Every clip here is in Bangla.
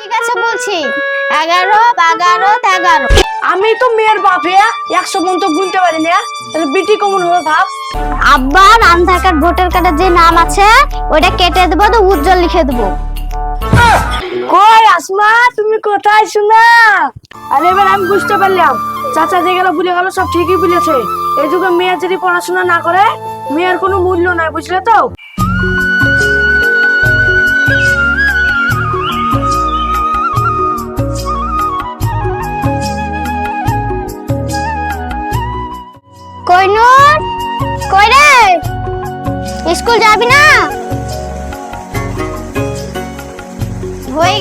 ঠিক আছে বলছি। এগারো এগারো এগারো আমি তো মেয়ের বাপ একশো পর্যন্ত গুনতে পারি না। তাহলে বিটি কমন হবে ভাব। আব্বার আধার কার্ড ভোটার কার্ডের যে নাম আছে ওটা কেটে দেবো তো উজ্জ্বল লিখে দেবো। কই আসমা তুমি কোথায় শোনা? আরে এবার আমি বুঝতে পারলাম। চাচা যে গেল ভুলে গেল সব ঠিকই বলেছে। এই যুগে মেয়ে যদি পড়াশোনা না করে মেয়ের কোনো মূল্য নাই বুঝলে তো?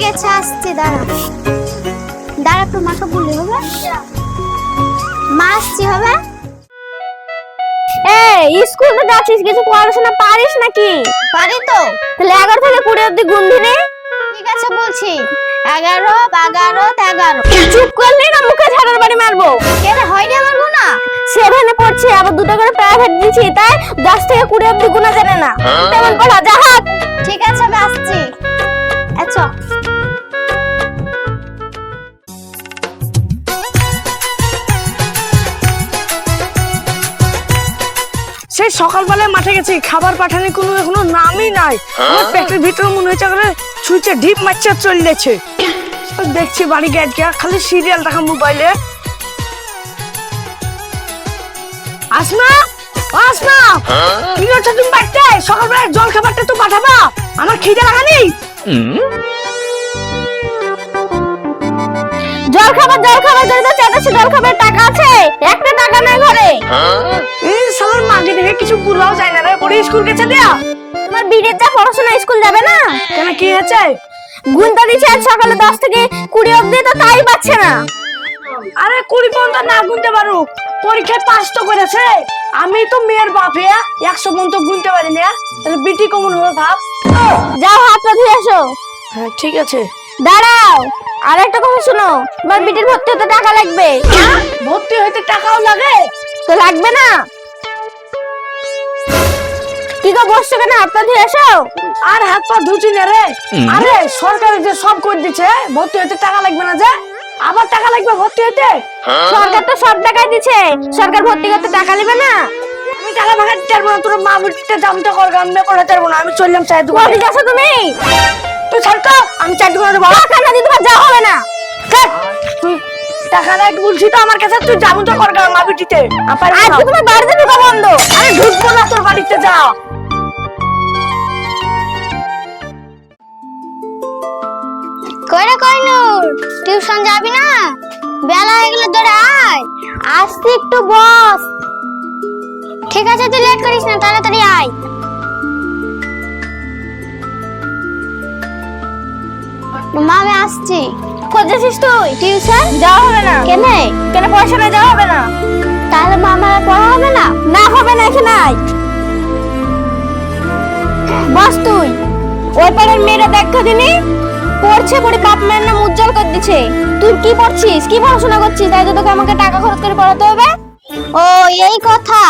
গেছে আসছি দাঁড়া। দাঁড়া তো মাকে বলি হবে? মা আসছি হবে? এই স্কুল তো যাচ্ছিস কিছু পড়াশোনা পারিস নাকি? পারি তো। তাহলে এগারো থেকে কুড়ি অব্দি গুন দিনে ঠিক আছে বলছি। এগারো এগারো এগারো চুপ করলি না মুখে ঝাড়ার বাড়ি মারবো। কেন হয়নি আমার গুণা সেভেনে পড়ছে আবার দুটো করে প্রাইভেট দিচ্ছি তাই দশ থেকে কুড়ি অব্দি গুনা জানে না। তেমন পড়া জাহাজ ঠিক আছে আমি আসছি। আচ্ছা সেই সকালবেলায় মাঠে গেছি খাবার পাঠানি কোনো এখনও নামই নাই। পেটের ভিতরে মনে হচ্ছে করে ছুঁচে ঢিপ মারছে আর চললেছে দেখছি বাড়ি গেট গিয়া খালি সিরিয়াল দেখা মোবাইলে আসমা আসমা কি করছ তুমি বাড়িতে? সকালবেলা জল খাবারটা তো পাঠাবা আমার খিদে লাগানি? জল খাবার জল খাবার করে তো জল খাবার টাকা আছে। একটা টাকা নাই ঘরে। এই সালার মাকে দেখে কিছু বুড়াও যায় না রে পরে স্কুল গেছে দেয়া। তোমার বিড়ের যা পড়াশোনা স্কুল যাবে না? কেন কি হয়েছে? গুনতা দিচ্ছে আজ সকালে দশ থেকে কুড়ি অব্দি তো তাই পাচ্ছে না। আরে কুড়ি পর্যন্ত না গুনতে পারো পরীক্ষায় পাস তো করেছে। আমি তো মেয়ের বাপ হে একশো পর্যন্ত গুনতে পারি না। তাহলে বিটি কমন হবে ভাব? যাও হাত পা ধুয়ে এসো হ্যাঁ ঠিক আছে। দাঁড়াও। আর একটা কথা শোনো তোমার বিটির ভর্তি হতে টাকা লাগবে। ভর্তি হইতে টাকাও লাগে? তো লাগবে না। কি গো বসছো কেন? হাত পা ধুয়ে এসো। আর হাত পা ধুচি না রে। আরে সরকার যে সব করে দিচ্ছে ভর্তি হইতে টাকা লাগবে না যে। আবার টাকা লাগবে ভর্তি হইতে? সরকার তো সব টাকাই দিচ্ছে। সরকার ভর্তি করতে টাকা নেবে না। আমি টাকা ভাগা দিতে পারব না তোর মা বুটিতে জামতে করব আমি পারব না। আমি চললাম চায়ের দোকানে। তুমি? তুই ছাড় তো। আমি দোকানে দেবো। টাকা না দিয়ে তোমার যাওয়া হবে না। তুই টাকা বলছি তো আমার কাছে তুই জামু তো কর আজকে তোমার বাড়িতে ঢোকা বন্ধ। আরে ঢুকবো না তোর বাড়িতে যা। কই রে কই টিউশন যাবি না? বেলা হয়ে গেলে আয়। আসছি একটু বস। ঠিক আছে তুই লেট করিস না তাড়াতাড়ি আয়। মা আমি আসছি। খুঁজেছিস তুই? টিউশন? যাওয়া হবে না। কেনে? কেন পয়সা নাই যাওয়া হবে না। তাহলে মা আমার পড়া হবে না? না হবে না এখানে আয়। বস তুই ওই পাড়ার মেয়েরা দেখা দিনি পড়ছে পড়ে বাপ মায়ের নাম উজ্জ্বল করে দিচ্ছে। তুই কি পড়ছিস? কি পড়াশোনা করছিস? তাই তো তোকে আমাকে টাকা খরচ করে পড়াতে হবে। ও এই কথা।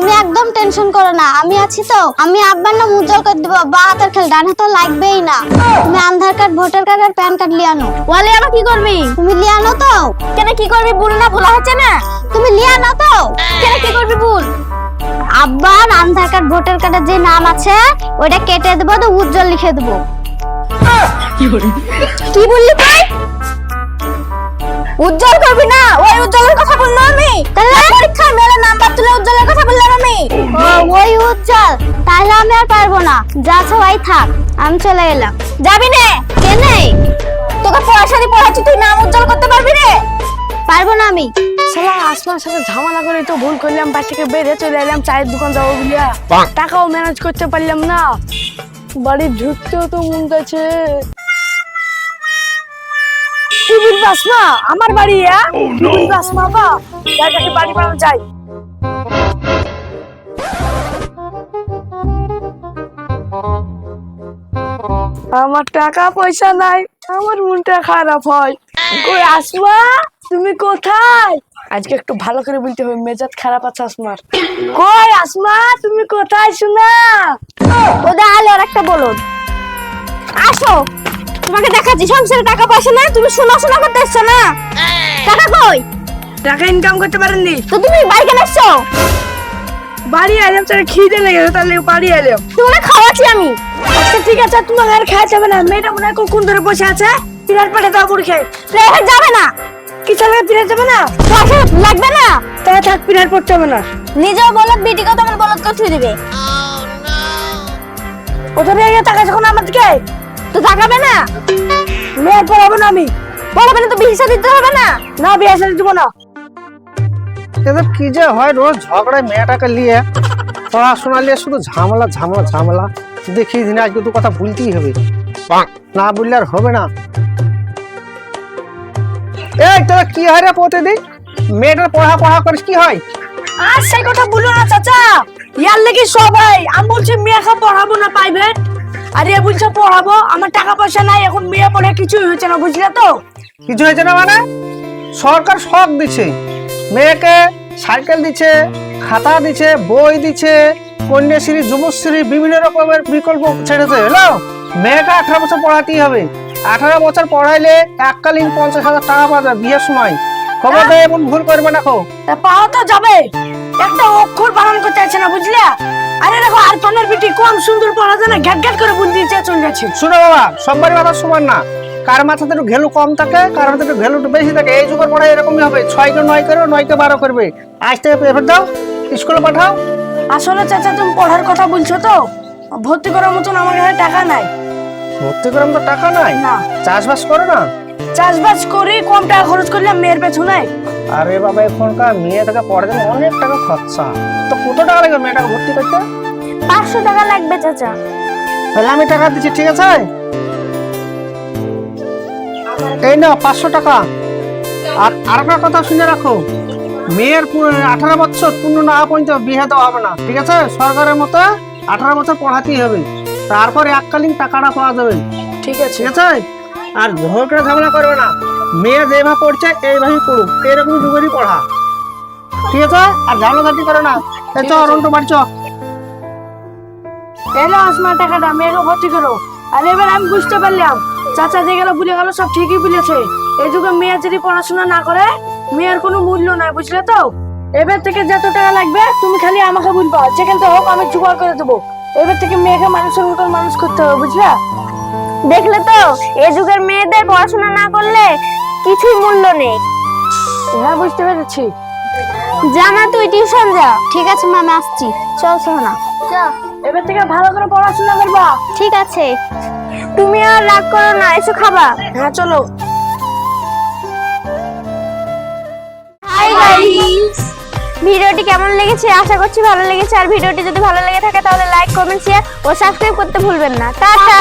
তুমি একদম টেনশন করো না আমি আছি তো। আমি আব্বার নাম উজ্জ্বল করে দেবো বা হাতের খেল ডান হাতে লাগবেই না। তুমি আধার কার্ড ভোটার কার্ড আর প্যান কার্ড লিয়ে আনো বলে আবার কি করবি? তুমি লিয়ে আনো তো। কেন কি করবি বল না ভোলা হচ্ছে না? তুমি লিয়ে আনো তো। কেন কি করবি বল? আব্বার আধার কার্ড ভোটার কার্ডের যে নাম আছে ওটা কেটে দেবো তো উজ্জ্বল লিখে দেবো। কি বললি তুই? উজ্জ্বল করবি না ওই উজ্জ্বলের কথা বললাম আমি। তাহলে? পরীক্ষায় মেলে নাম্বার তুলে উজ্জ্বলের কথা বললাম। ওই উজ্জ্বল তাহলে আমি আর পারব না। যা সবাই থাক আমি চলে গেলাম যাবি নে? কেনে তোকে পয়সা দিয়ে পড়াচ্ছি তুই নাম উজ্জ্বল করতে পারবি রে পারব না আমি। শালা আসমার সাথে ঝামেলা করে তো ভুল করলাম বাড়ি থেকে বেরিয়ে চলে এলাম চায়ের দোকান যাব বলিয়া। টাকাও ম্যানেজ করতে পারলাম না। বাড়ি ঢুকতেও তো মন যাচ্ছে কি বলবি আসমা? আমার বাড়ি হ্যাঁ? কি বলবি বা যাই বাড়ি বানানো যাই আমার টাকা পয়সা নাই আমার মনটা খারাপ হয়। কই আসমা তুমি কোথায়? আজকে একটু ভালো করে বলতে হবে মেজাজ খারাপ আছে আসমার কই আসমা তুমি কোথায় শোনা ওদের আলে আর একটা বলুন আসো তোমাকে দেখাচ্ছি সংসারে টাকা পয়সা না তুমি শোনা শোনা করতে এসছো না? টাকা কই? টাকা ইনকাম করতে পারেননি। তো তুমি বাড়ি কেন এসছো? বাড়ি এলাম তাহলে খিদে লেগেছে তাহলে বাড়ি এলাম তোমাকে খাওয়াচ্ছি আমি। আচ্ছা ঠিক আছে তোমাকে আর খাওয়া যাবে না। মেয়েটা মনে হয় কোন ধরে বসে আছে? পিলার পেটে দাও বুড়ি প্রাইভেট যাবে না। কি চালবে পিলার যাবে না? লাগবে না? তাহলে থাক পিলার পড়তে হবে না। নিজেও বলত বিটিকেও তোমার বলত করে ছুঁয়ে দিবে। ওখানে গিয়ে টাকা যখন আমার দিকে তো তাকাবে না? মেয়ের পড়াবো না আমি। বলবে না তো হিসাব দিতে হবে না? না বিয়ে সাথে দিব না। এদের কি যে হয়? রোজ ঝগড়ায় মেয়েটাকে নিয়ে পড়াশোনা নিয়ে শুধু ঝামেলা ঝামেলা ঝামেলা। দেখি দিনে আজকে দু কথা বলতেই হবে। না বললে আর হবে না। এই তোরা কি হয় রে প্রতিদিন? মেয়েটার পড়া পড়া করিস কি হয়? আর সেই কথা বলো না চাচা। ইয়ার লেগে সবাই আমি বলছি মেয়েকে পড়াবো না প্রাইভেট আর এ বলছে পড়াবো আমার টাকা পয়সা নাই এখন মেয়ে পড়ে কিছুই হচ্ছে না বুঝলে তো? কিছু হয়েছে না মানে? সরকার শখ দিচ্ছে মেয়েকে সাইকেল দিচ্ছে খাতা দিচ্ছে বই দিচ্ছে কন্যাশ্রী যুবশ্রী বিভিন্ন রকমের বিকল্প ছেড়েছে হলো মেয়েকে আঠারো বছর পড়াতেই হবে। আঠারো বছর পড়াইলে এককালীন পঞ্চাশ হাজার টাকা পাওয়া যায় বিয়ের সময়। খবর দেয় এমন ভুল করবে না খো পাওয়া তো যাবে। একটা অক্ষর বানান করতে আছে না বুঝলে? আরে দেখো আর পানের বিটি কম সুন্দর পড়া যায় না ঘ্যাট ঘ্যাট করে বুঝ দিয়েছে চলে যাচ্ছে। শুনো বাবা সবারই মাথা সমান না। কার মাথাতে একটু ঘেলু কম থাকে কার মাথাতে একটু ঘেলু বেশি থাকে এই যুগের পড়াই এরকমই হবে। ছয়কে নয় করবে নয়কে বারো করবে। আজ থেকে পেপার দাও স্কুলে পাঠাও। আসলে চাচা তুমি পড়ার কথা বলছো তো? ভর্তি করার মতন আমার কাছে টাকা নাই। ভর্তি করে তো টাকা নাই? না। চাষবাস করো না? চাষবাস করি কম টাকা খরচ করলে মেয়ের পেছনে। আরে বাবা এখনকার মেয়ে থেকে পড়াতে অনেক টাকা খরচা। তো কত টাকা লাগবে মেয়েটাকে ভর্তি করতে? পাঁচশো টাকা লাগবে চাচা। তাহলে আমি টাকা দিচ্ছি ঠিক আছে? এই নাও পাঁচশো টাকা। আর আরেকটা কথা শুনে রাখো মেয়ের আঠারো বছর পূর্ণ না হওয়া পর্যন্ত বিয়ে দেওয়া হবে না ঠিক আছে? সরকারের মতো আঠারো বছর পড়াতেই হবে। তারপর এককালীন টাকাটা পাওয়া যাবে ঠিক আছে। ঠিক আছে? আর ঝগড়া ঝামেলা করবে না। মেয়ে যেভাবে পড়ছে এইভাবেই পড়ুক। এরকম যুগেরই পড়া। ঠিক আছে? আর ঝামেলাঝাটি করে না। এই তো রন্টু বাড়ি চ এলো আসমা টাকাটা মেয়েকে ভর্তি করো। আর এবার আমি বুঝতে পারলাম চাচা যে গেল ভুলে গেল সব ঠিকই বলেছে। এই যুগে মেয়ে যদি পড়াশোনা না করে মেয়ের কোনো মূল্য নাই বুঝলে তো? এবার থেকে যত টাকা লাগবে তুমি খালি আমাকে বলবা যেখান থেকে হোক আমি জোগাড় করে দেবো। এবার থেকে মেয়েকে মানুষের মতন মানুষ করতে হবে বুঝলা? দেখলে তো এ যুগের মেয়েদের পড়াশোনা না করলে কিছুই মূল্য নেই। হ্যাঁ বুঝতে পেরেছি। জানা তুই টিউশন যা। ঠিক আছে মা আমি আসছি। চল সোনা এবার থেকে ভালো করে পড়াশোনা করব। ঠিক আছে। তুমি আর রাগ করো না এসো খাবা। হ্যাঁ চলো। হাই গাইস ভিডিওটি কেমন লেগেছে? আশা করছি ভালো লেগেছে। আর ভিডিওটি যদি ভালো লেগে থাকে তাহলে লাইক কমেন্ট শেয়ার ও সাবস্ক্রাইব করতে ভুলবেন না। টাটা!